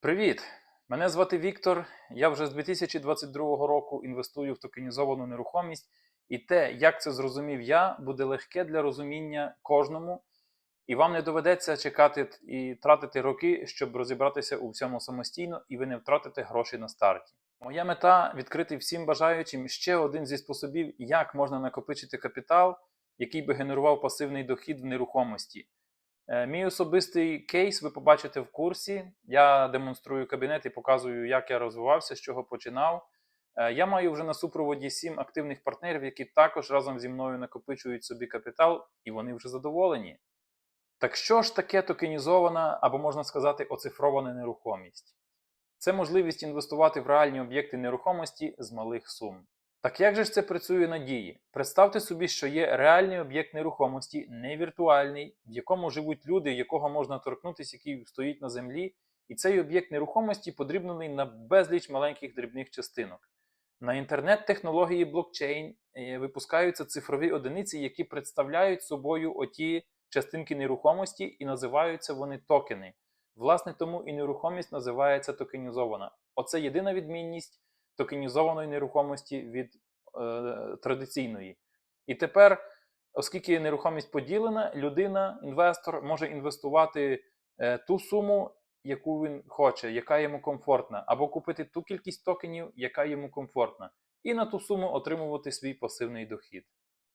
Привіт! Мене звати Віктор. Я вже з 2022 року інвестую в токенізовану нерухомість, і те, як це зрозумів я, буде легке для розуміння кожному, і вам не доведеться чекати і тратити роки, щоб розібратися у всьому самостійно, і ви не втратите гроші на старті. Моя мета відкрити всім бажаючим ще один зі способів, як можна накопичити капітал, який би генерував пасивний дохід в нерухомості. Е, Мій особистий кейс ви побачите в курсі. Я демонструю кабінет і показую, як я розвивався, з чого починав. Е, Я маю вже на супроводі сім активних партнерів, які також разом зі мною накопичують собі капітал, і вони вже задоволені. Так що ж таке токенізована або можна сказати оцифрована нерухомість? Це можливість інвестувати в реальні об'єкти нерухомості з малих сум. Так як же ж це працює на дії? Представте собі, що є реальний об'єкт нерухомості, не віртуальний, в якому живуть люди, якого можна торкнутися, який стоїть на землі, і цей об'єкт нерухомості подрібнений на безліч маленьких дрібних частинок. На інтернет-технології блокчейн е, випускаються цифрові одиниці, які представляють собою оті частинки нерухомості і називаються вони токени. Власне, тому і нерухомість називається токенізована. Оце єдина відмінність токенізованої нерухомості від е, традиційної. І тепер, оскільки нерухомість поділена, людина, інвестор може інвестувати е, ту суму, яку він хоче, яка йому комфортна, або купити ту кількість токенів, яка йому комфортна, і на ту суму отримувати свій пасивний дохід.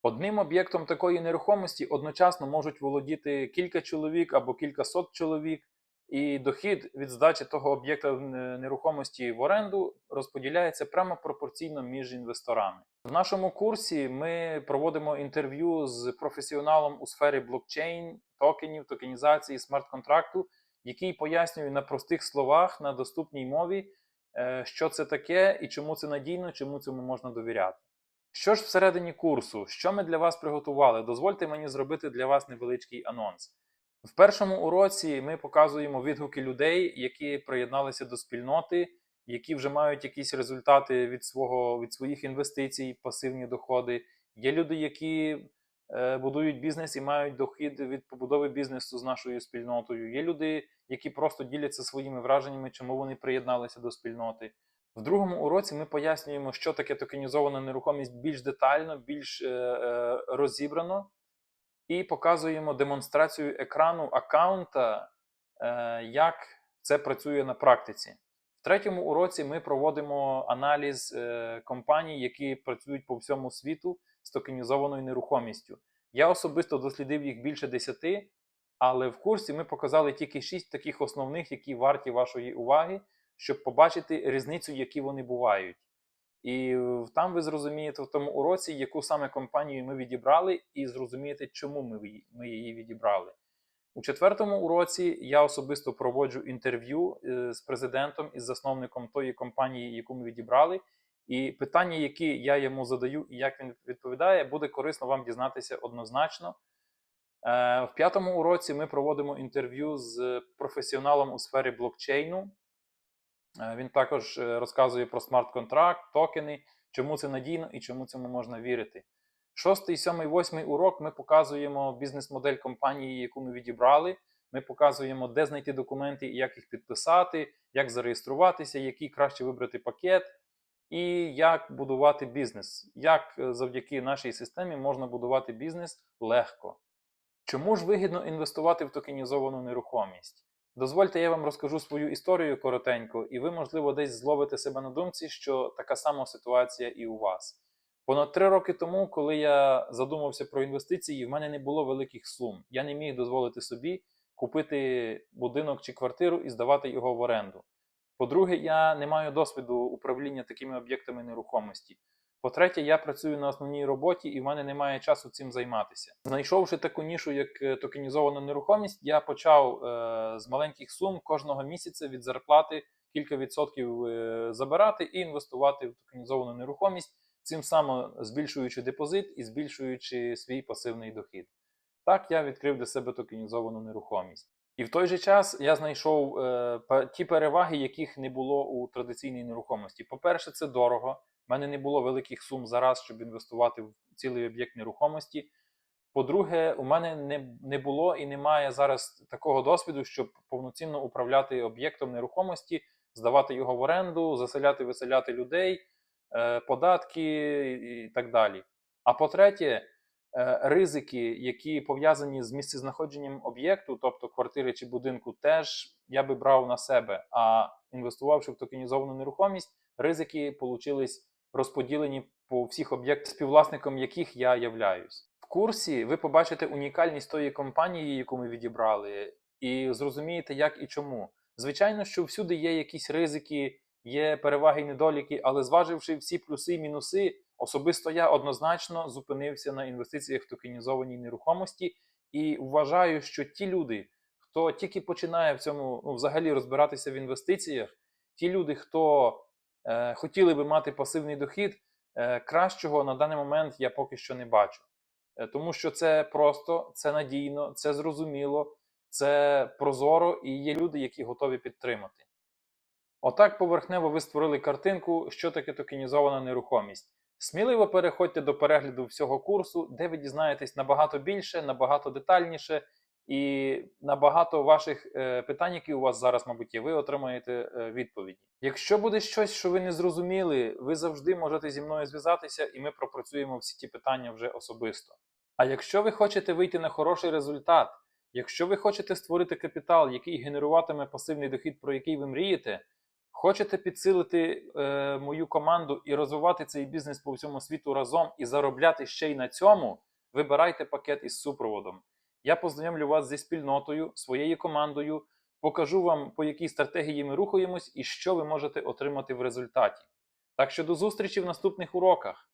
Одним об'єктом такої нерухомості одночасно можуть володіти кілька чоловік або кількасот чоловік, і дохід від здачі того об'єкта нерухомості в оренду розподіляється прямо пропорційно між інвесторами. В нашому курсі ми проводимо інтерв'ю з професіоналом у сфері блокчейн, токенів, токенізації, смарт-контракту, який пояснює на простих словах, на доступній мові, е, що це таке і чому це надійно, чому цьому можна довіряти. Що ж всередині курсу, що ми для вас приготували? Дозвольте мені зробити для вас невеличкий анонс. В першому уроці ми показуємо відгуки людей, які приєдналися до спільноти, які вже мають якісь результати від свого від своїх інвестицій, пасивні доходи. Є люди, які е, будують бізнес і мають дохід від побудови бізнесу з нашою спільнотою. Є люди, які просто діляться своїми враженнями, чому вони приєдналися до спільноти. В другому уроці ми пояснюємо, що таке токенізована нерухомість більш детально, більш е, е, розібрано і показуємо демонстрацію екрану аккаунта, е, як це працює на практиці. В третьому уроці ми проводимо аналіз е, компаній, які працюють по всьому світу з токенізованою нерухомістю. Я особисто дослідив їх більше десяти, але в курсі ми показали тільки шість таких основних, які варті вашої уваги, щоб побачити різницю, які вони бувають. І там ви зрозумієте в тому уроці, яку саме компанію ми відібрали, і зрозумієте, чому ми її відібрали. У четвертому уроці я особисто проводжу інтерв'ю е, з президентом і з засновником тої компанії, яку ми відібрали. І питання, які я йому задаю, і як він відповідає, буде корисно вам дізнатися однозначно. Е, В п'ятому уроці ми проводимо інтерв'ю з професіоналом у сфері блокчейну. Е, Він також е, розказує про смарт-контракт, токени, чому це надійно і чому цьому можна вірити. Шостий, сьомий, восьмий урок ми показуємо бізнес-модель компанії, яку ми відібрали. Ми показуємо, де знайти документи і як їх підписати, як зареєструватися, який краще вибрати пакет, і як будувати бізнес. Як е, завдяки нашій системі можна будувати бізнес легко. Чому ж вигідно інвестувати в токенізовану нерухомість? Дозвольте, я вам розкажу свою історію коротенько, і ви, можливо, десь зловите себе на думці, що така сама ситуація і у вас. Понад три роки тому, коли я задумався про інвестиції, в мене не було великих сум. Я не міг дозволити собі купити будинок чи квартиру і здавати його в оренду. По-друге, я не маю досвіду управління такими об'єктами нерухомості. По-третє, я працюю на основній роботі і в мене немає часу цим займатися. Знайшовши таку нішу, як е, токенізована нерухомість, я почав е, з маленьких сум кожного місяця від зарплати кілька відсотків е, забирати і інвестувати в токенізовану нерухомість, цим самим збільшуючи депозит і збільшуючи свій пасивний дохід. Так я відкрив для себе токенізовану нерухомість. І в той же час я знайшов е, ті переваги, яких не було у традиційній нерухомості. По-перше, це дорого. У мене не було великих сум зараз, щоб інвестувати в цілий об'єкт нерухомості. По-друге, у мене не, не було і немає зараз такого досвіду, щоб повноцінно управляти об'єктом нерухомості, здавати його в оренду, заселяти, виселяти людей, е, податки і так далі. А по-третє, ризики, які пов'язані з місцезнаходженням об'єкту, тобто квартири чи будинку, теж я би брав на себе. А інвестувавши в токенізовану нерухомість, ризики получились розподілені по всіх об'єктах, співвласником яких я являюсь. В курсі ви побачите унікальність тої компанії, яку ми відібрали, і зрозумієте, як і чому. Звичайно, що всюди є якісь ризики, є переваги і недоліки, але зваживши всі плюси і мінуси, особисто я однозначно зупинився на інвестиціях в токенізованій нерухомості і вважаю, що ті люди, хто тільки починає в цьому ну, взагалі розбиратися в інвестиціях, ті люди, хто е, хотіли би мати пасивний дохід, е, кращого на даний момент я поки що не бачу. Е, Тому що це просто, це надійно, це зрозуміло, це прозоро і є люди, які готові підтримати. Отак поверхнево ви створили картинку, що таке токенізована нерухомість. Сміливо переходьте до перегляду всього курсу, де ви дізнаєтесь набагато більше, набагато детальніше, і на багато ваших е, питань, які у вас зараз, мабуть, є, ви отримаєте е, відповіді. Якщо буде щось, що ви не зрозуміли, ви завжди можете зі мною зв'язатися, і ми пропрацюємо всі ті питання вже особисто. А якщо ви хочете вийти на хороший результат, якщо ви хочете створити капітал, який генеруватиме пасивний дохід, про який ви мрієте, хочете підсилити е, мою команду і розвивати цей бізнес по всьому світу разом і заробляти ще й на цьому, вибирайте пакет із супроводом. Я познайомлю вас зі спільнотою, своєю командою, покажу вам, по якій стратегії ми рухаємось і що ви можете отримати в результаті. Так що до зустрічі в наступних уроках.